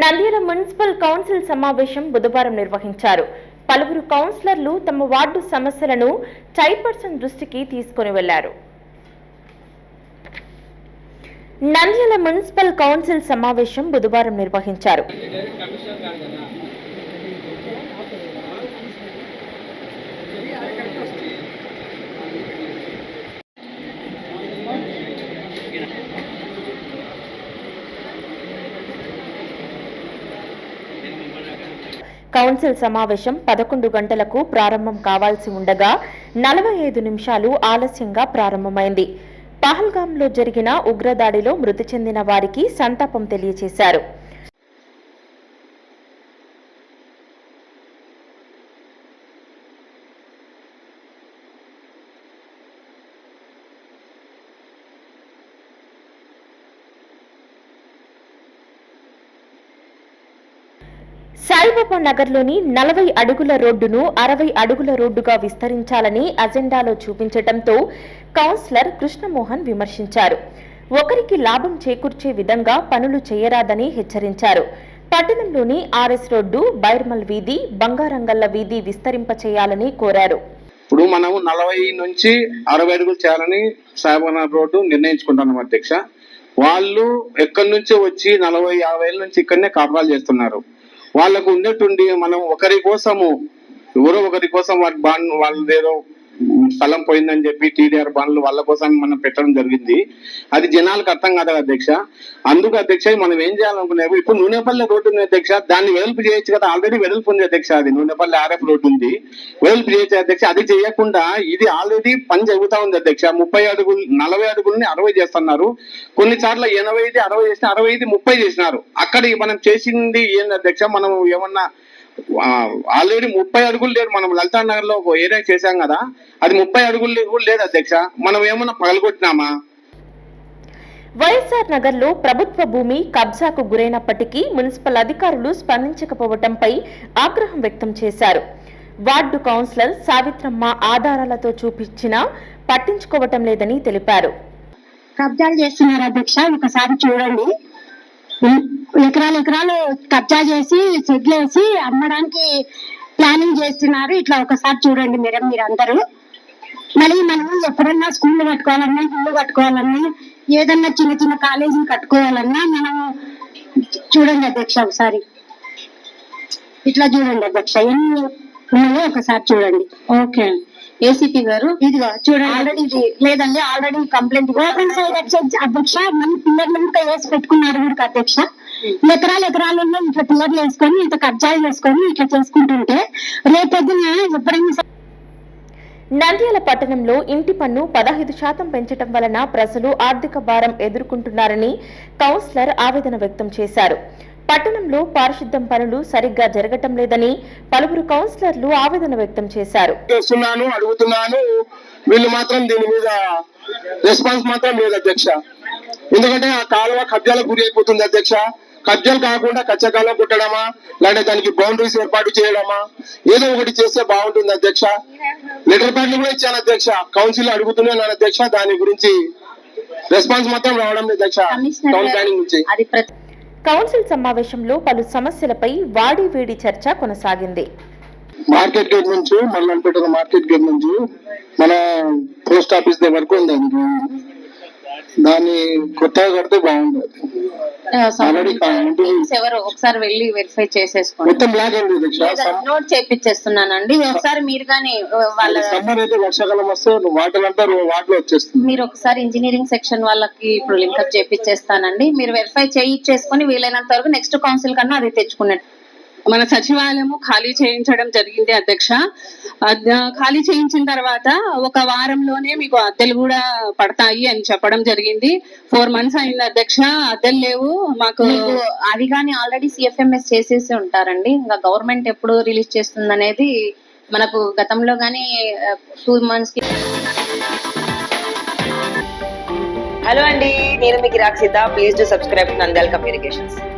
Nandyal municipal council సమావేశం బుధవారం నిర్వహించారు. పలువురు కౌన్సిలర్లు తమ వార్డు సమస్యలను చైర్పర్సన్ దృష్టికి తీసుకుని వెళ్ళారు. నంద్యాల మున్సిపల్ కౌన్సిల్ సమావేశం బుధవారం నిర్వహించారు. కౌన్సిల్ సమావేశం పదకొండు గంటలకు ప్రారంభం కావాల్సి ఉండగా నలభై ఐదు నిమిషాలు ఆలస్యంగా ప్రారంభమైంది. పహల్గాంలో జరిగిన ఉగ్రదాడిలో మృతి చెందిన వారికి సంతాపం తెలియజేశారు సాయిబాబా నగర్లోని నలభై అడుగుల రోడ్డును అరవై అడుగుల రోడ్డుగా విస్తరించాలని అజెండాలో చూపించటంతో కౌన్సిలర్ కృష్ణమోహన్ విమర్శించారు. ఒకరికి లాభం చేకూర్చే విధంగా పనులు చేయరాదని హెచ్చరించారు. పట్టణంలోని ఆర్ఎస్ రోడ్డు బైర్మల్ వీధి బంగారంగల్ల వీధి విస్తరింప చేయాలని కోరారు. ఇప్పుడు మనము నలభై నుంచి అరవై అడుగులు చేయాలని సాయిబాబా రోడ్డు నిర్ణయించుకుంటాం అధ్యక్ష. వాళ్ళు ఎక్కడి నుంచో వచ్చి నలభై యాభై ఏళ్ళ నుంచి ఇక్కడనే కాపురాలు చేస్తున్నారు. వాళ్ళకు ఉన్నట్టుండి మనం ఒకరి కోసము ఎవరో ఒకరి కోసం వాటి బాండ్ వాళ్ళదేదో స్థలం పోయిందని చెప్పి టీడీఆర్ బాండ్లు వాళ్ళ కోసం మనం పెట్టడం జరిగింది. అది జనాలకు అర్థం కాదు అధ్యక్ష. అందుకు అధ్యక్ష మనం ఏం చేయాలనుకున్నాము? ఇప్పుడు నూనెపల్లి రోడ్డు ఉంది అధ్యక్ష. దాన్ని వెడల్పు చేయొచ్చు కదా. ఆల్రెడీ వెడల్పు ఉంది అధ్యక్ష అది. నూనెపల్లి ఆర్ఎఫ్ రోడ్డు ఉంది. వెడల్పు చేయొచ్చు అధ్యక్ష. అది చేయకుండా ఇది ఆల్రెడీ పని జరుగుతా ఉంది అధ్యక్ష. ముప్పై అడుగులు నలభై అడుగుల్ని అరవై చేస్తున్నారు. కొన్ని ఎనభై ఐదు అరవై చేసిన అరవై ఐదు ముప్పై చేసినారు. అక్కడ మనం చేసింది ఏంది అధ్యక్ష? మనం ఏమన్నా ఆల్రెడీ ముప్పై అడుగులు లేదు మనం లలితా నగర్లో ఒక ఏరియా చేశాం కదా అది ముప్పై అడుగులు కూడా లేదు అధ్యక్ష. మనం ఏమన్నా పగలగొట్టినామా? వైఎస్ఆర్ నగర్లో ప్రభుత్వ భూమి కబ్జాకు గురైనప్పటికీ మున్సిపల్ అధికారులు స్పందించకపోవడంపై ఆగ్రహం వ్యక్తం చేశారు. వార్డు కౌన్సిలర్ సావిత్రమ్మ ఆధారాలతో చూపించినా పట్టించుకోవటం లేదని తెలిపారు. కబ్జాలు చేస్తున్నారు అధ్యక్ష? ఒకసారి చూడండి. ఎకరాలు ఎకరాలు కబ్జా చేసి షెడ్లు వేసి అమ్మడానికి ప్లానింగ్ చేస్తున్నారు. ఇట్లా ఒకసారి చూడండి మేడం మీరందరూ. మళ్ళీ మనం ఎప్పుడన్నా స్కూల్ కట్టుకోవాలన్నా ఇల్లు కట్టుకోవాలన్నా ఏదన్నా చిన్న చిన్న కాలేజీని కట్టుకోవాలన్నా మనం చూడండి అధ్యక్ష ఒకసారి. ఇట్లా చూడండి అధ్యక్ష ఎన్ని ఉన్నాయో ఒకసారి చూడండి. ఓకే. ఏసీపీ గారు? ఇదిగో చూడండి. ఆల్రెడీ ఇది లేదండి ఆల్రెడీ కంప్లైంట్ ఓపెన్ సైడ్ అధ్యక్ష అధ్యక్ష మన పిల్లర్లు ఇంకా వేసి పెట్టుకున్నారు కూడా అధ్యక్ష. ఎకరాలు ఎకరాలలో ఇట్లా పిల్లర్లు వేసుకొని ఇంత కబ్జాలు చేసుకొని ఇట్లా చేసుకుంటుంటే రేపొద్దున ఎప్పుడైనా నంద్యాల పట్టణంలో ఇంటి పన్ను పదహైదు శాతం పెంచటం వలన ప్రజలు ఆర్థిక భారం ఎదుర్కొంటున్నారని కౌన్సిలర్ ఆవేదన వ్యక్తం చేశారు. పట్టణంలో పారిశుద్ధ్యం పనులు సరిగ్గా జరగటం లేదని పలువురు కౌన్సిలర్లు ఆవేదన వ్యక్తం చేశారు. చేస్తున్నాను అడుగుతున్నాను. వీళ్ళు మాత్రం దీని మీద రెస్పాన్స్ మాత్రం లేదు అధ్యక్ష. ఎందుకంటే ఆ కాలువ కబ్జాలకు గురి అయిపోతుంది అధ్యక్ష. కబ్జాలు కాకుండా కచ్చకాలం కుట్టడమా లేదంటే దానికి బౌండరీస్ ఏర్పాటు చేయడమా ఏదో ఒకటి చేస్తే బాగుంటుంది అధ్యక్ష. లెటర్ ప్యాడ్లు కూడా ఇచ్చాను అధ్యక్ష. కౌన్సిల్ అడుగుతున్నాను అధ్యక్ష. దాని గురించి రెస్పాన్స్ మాత్రం రావడం లేదు అధ్యక్ష. టౌన్ ప్లానింగ్ నుంచి. కౌన్సిల్ సమావేశంలో పలు సమస్యలపై వాడి వేడి చర్చ కొనసాగింది. మార్కెట్ గేట్ నుంచి మల్లంపేట మార్కెట్ గేట్ నుంచి మన పోస్ట్ ఆఫీస్ దగ్గరకు ఉందండి. దాన్ని కొత్తగా కడితే బాగుండదు. ఎవరు? ఒకసారి వెళ్ళి వెరిఫై చేసేసుకోండి. నోట్ చేపించేస్తున్నానండి ఒకసారి మీరు కానీ వాళ్ళ సమ్మర్ అయితే వర్షాకాలం వస్తే వాటర్ అంతా వాటర్ వచ్చేస్తుంది. మీరు ఒకసారి ఇంజనీరింగ్ సెక్షన్ వాళ్ళకి ఇప్పుడు లింకప్ చేపించేస్తానండి మీరు వెరిఫై చేయించేసుకొని వీలైనంత వరకు నెక్స్ట్ కౌన్సిల్ కన్నా అది తెచ్చుకున్నట్టు. మన సచివాలయము ఖాళీ చేయించడం జరిగింది అధ్యక్ష. అద్- ఖాళీ చేయించిన తర్వాత ఒక వారంలోనే మీకు అద్దెలు కూడా పడతాయి అని చెప్పడం జరిగింది. ఫోర్ మంత్స్ అయింది అధ్యక్ష. అద్దెలు లేవు. మాకు అవి కానీ ఆల్రెడీ సిఎఫ్ఎంఎస్ చేసేసి ఉంటారండి. ఇంకా గవర్నమెంట్ ఎప్పుడు రిలీజ్ చేస్తుంది అనేది మనకు గతంలో కానీ టూ మంత్స్కి హలో అండి. నేను మీకు Rakshita please to subscribe Nandyala communications.